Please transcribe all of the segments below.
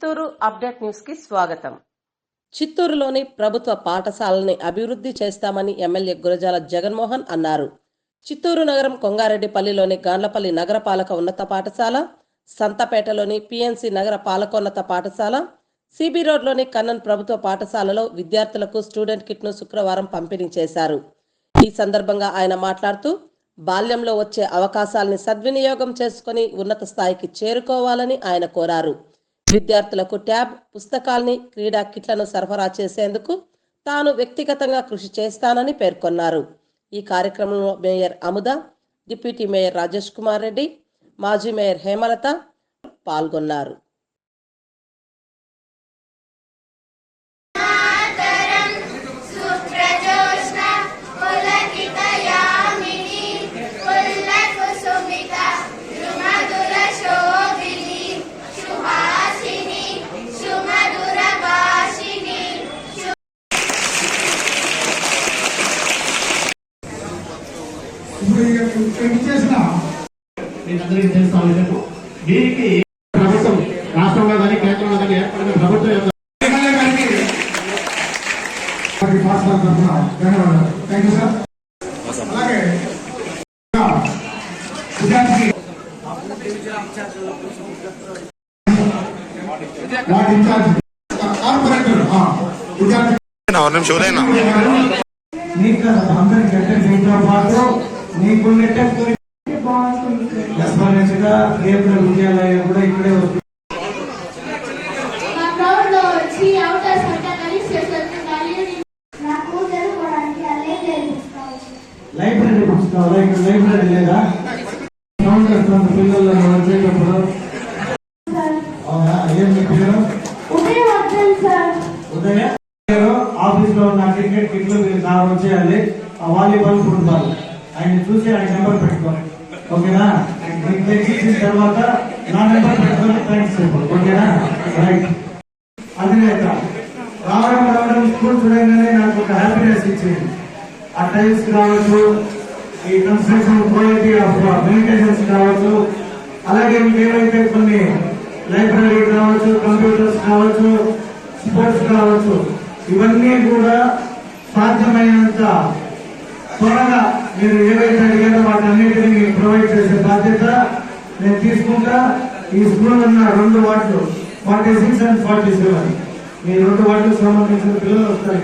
Chittoor update న్యూస్కి స్వాగతం. చిత్తూరులోని ప్రభుత్వ పాఠశాలని అభివృద్ధి చేస్తామని ఎమ్మెల్యే గురజాల జగన్మోహన్ అన్నారు. చిత్తూరు నగరం కొంగారెడ్డిపల్లిలోని గాండ్లపల్లి నగరపాలక ఉన్నత పాఠశాల సంతపేటలోని పిఎన్సి నగర పాలకోన్నత పాఠశాల సిబి రోడ్లోని కన్నన్ ప్రభుత్వ పాఠశాలలో విద్యార్థులకు స్టూడెంట్ కిట్ను శుక్రవారం పంపిణీ చేశారు. ఈ సందర్భంగా ఆయన మాట్లాడుతూ బాల్యంలో వచ్చే అవకాశాలని సద్వినియోగం చేసుకుని ఉన్నత స్థాయికి చేరుకోవాలని ఆయన కోరారు. విద్యార్థులకు ట్యాబ్ పుస్తకాల్ని క్రీడా కిట్లను సరఫరా చేసేందుకు తాను వ్యక్తిగతంగా కృషి చేస్తానని పేర్కొన్నారు. ఈ కార్యక్రమంలో mayor Amuda deputy mayor Rajesh Kumar Reddy మాజీ మేయర్ హేమలత పాల్గొన్నారు. ఇప్పుడు చేసిన దీనికి ప్రభుత్వం రాష్ట్రంలో కానీ కేంద్రంలో కానీ ఏర్పడిన ప్రభుత్వం యొక్క అలాగే విద్యార్థి నిమిషం అందరికి పాటు నీకున్న రెస్పాన్స్ కేంద్ర విద్యాలయం కూడా ఇక్కడే వస్తుంది లైబ్రరీ బుక్స్ కావాలా ఇక్కడ లైబ్రరీ లేదా సౌండ్ వస్తుంది పిల్లలు వచ్చేటప్పుడు అవునా ఏం మీ పేరు ఆఫీస్లో ఉన్న క్రికెట్ కిట్లు మీరు కావాలి చేయాలి. ఆ వాలీబాల్ ఫుట్బాల్. ఆయన చూసి ఆయన నెంబర్ పెట్టుకోండి ఓకేనా? మీకు తెచ్చిన తర్వాత నా నెంబర్ పెట్టుకొని థ్యాంక్స్ చెప్పండి ఓకేనా? రైట్ అధినేత రావడం రావడం స్కూల్ చూడగానే నాకు ఒక హ్యాపీనెస్ ఇచ్చింది. ఆ టైల్స్ కావచ్చు ఈ కన్స్ట్రక్షన్ క్వాలిటీ ఆఫ్ మెడిటేషన్స్ కావచ్చు అలాగే మీకు కొన్ని లైబ్రరీ కావచ్చు కంప్యూటర్స్ కావచ్చు స్పోర్ట్స్ కావచ్చు ఇవన్నీ కూడా సాధ్యమైనంత త్వరగా మీరు ఏవైతే అడిగారో వాటన్నిటిని మీకు ప్రొవైడ్ చేసే బాధ్యత నేను తీసుకుంటా. ఈ స్కూల్ ఉన్న రెండు వార్డులు forty six and forty seven. ఈ రెండు వార్డులకు సంబంధించిన పిల్లలు వస్తారు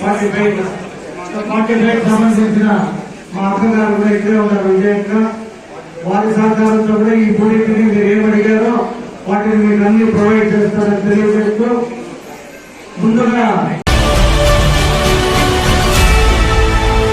ఫార్టీ ఫైవ్ ఫార్టీ ఫైవ్ సంబంధించిన మా అక్కగారు కూడా ఇక్కడే ఉన్నారు విజయక్క వారి సహకారంతో కూడా ఈ మూడింటిని మీరు ఏమడిగారో వాటిని మీకు అన్ని ప్రొవైడ్ చేస్తారని తెలియజేస్తూ ముందుగా